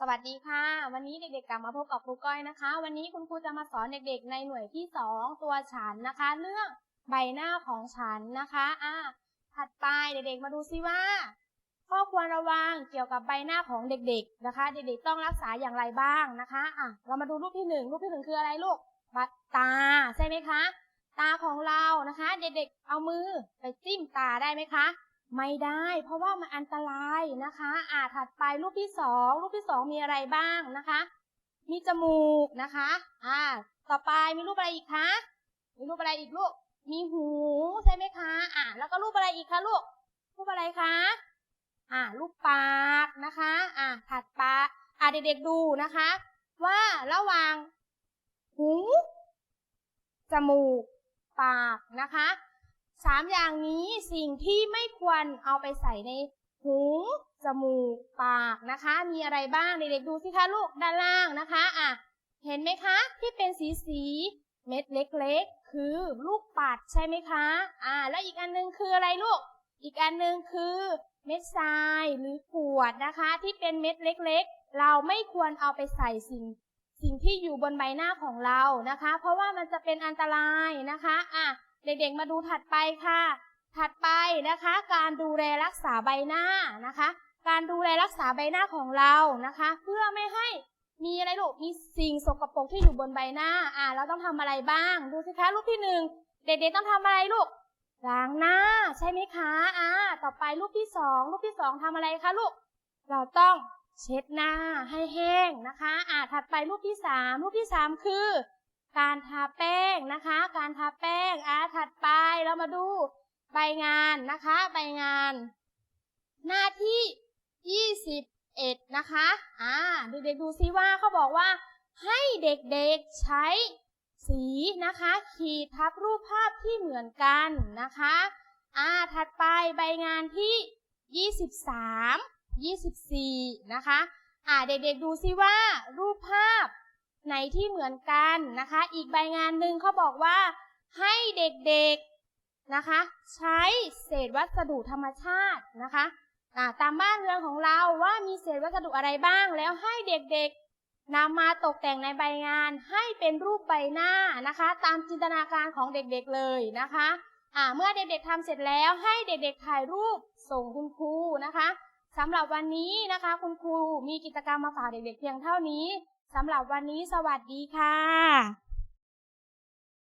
สวัสดีค่ะ วันนี้เด็กๆกลับมาพบกับครูก้อยนะคะ วันนี้คุณครูจะมาสอนเด็กๆ ในหน่วยที่ 2 ตัวฉันนะคะ เรื่องใบหน้าของฉันนะคะอะถัดไปเด็กๆมาดูซิว่า ข้อควรระวังเกี่ยวกับใบหน้าของเด็กๆนะคะ เด็กๆต้องรักษาอย่างไรบ้างนะคะอะเรามาดูรูปที่หนึ่งรูปที่หนึ่งคืออะไรลูกตาใช่ไหมคะ ตาของเรานะคะ เด็กๆเอามือไปจิ้มตาได้ไหมคะ ไม่ได้เพราะว่ามันอันตรายนะคะอ่าถัดไปรูปที่สองรูปที่สองมีอะไรบ้างนะคะ มีจมูกนะคะอ่าต่อไปมีรูปอะไรอีกคะมีรูปอะไรอีกลูก มีหูใช่ไหมคะอ่าแล้วก็รูปอะไรอีกคะลูก รูปอะไรคะอ่ารูปปากนะคะอ่าถัดไปอ่าเด็กๆดูนะคะ ว่าระหว่างหู จมูก ปากนะคะ สามอย่างนี้สิ่งที่ไม่ควรเอาไปใส่ในหูจมูกปากนะคะ มีอะไรบ้างเด็กๆดูสิคะลูกด้านล่างนะคะอะเห็นไหมคะที่เป็นสีสีเม็ดเล็กๆ คือลูกปัดใช่ไหมคะอ่าแล้วอีกอันนึงคืออะไรลูก อีกอันนึงคือเม็ดทรายหรือกรวดนะคะ ที่เป็นเม็ดเล็กๆ เราไม่ควรเอาไปใส่สิ่ง สิ่งที่อยู่บนใบหน้าของเรานะคะ เพราะว่ามันจะเป็นอันตรายนะคะอะ เด็กๆมาดูถัดไปค่ะ ถัดไปนะคะ การดูแลรักษาใบหน้านะคะ การดูแลรักษาใบหน้าของเรานะคะ เพื่อไม่ให้มีอะไรลูกมีสิ่งสกปรกที่อยู่บนใบหน้าอ่าเราต้องทำอะไรบ้าง ดูสิคะรูปที่หนึ่งเด็กๆต้องทำอะไรลูกล้างหน้าใช่ไหมคะอ่าต่อไปรูปที่สองรูปที่สองทำอะไรคะลูก เราต้องเช็ดหน้าให้แห้งนะคะอ่าถัดไปรูปที่สามรูปที่สามคือ การทาแป้งนะคะ การทาแป้งอะถัดไปเรา มาดูใบงานนะคะใบงาน หน้าที่ 21 นะคะอ่าเด็กๆดูซิว่าเขาบอกว่า ให้เด็กๆใช้สีนะคะ ขีดทับรูปภาพที่เหมือนกันนะคะอ่าถัดไปใบงานที่ 23 24 นะคะอ่าเด็กๆดูซิว่ารูปภาพไหนที่เหมือนกันนะคะ อีกใบงานหนึ่งเขาบอกว่าให้เด็กๆ นะคะ ใช้เศษวัสดุธรรมชาตินะคะตามบ้านเรือนของเราว่ามีเศษวัสดุอะไรบ้าง แล้วให้เด็กๆนำมาตกแต่งในใบงาน ให้เป็นรูปใบหน้านะคะ ตามจินตนาการของเด็กๆเลยนะคะเมื่อเด็กๆทำเสร็จแล้วให้เด็กๆถ่ายรูปส่งคุณครูนะคะสำหรับวันนี้นะคะ คุณครูมีกิจกรรมมาฝากเด็กๆเพียงเท่านี้สำหรับวันนี้สวัสดีค่ะ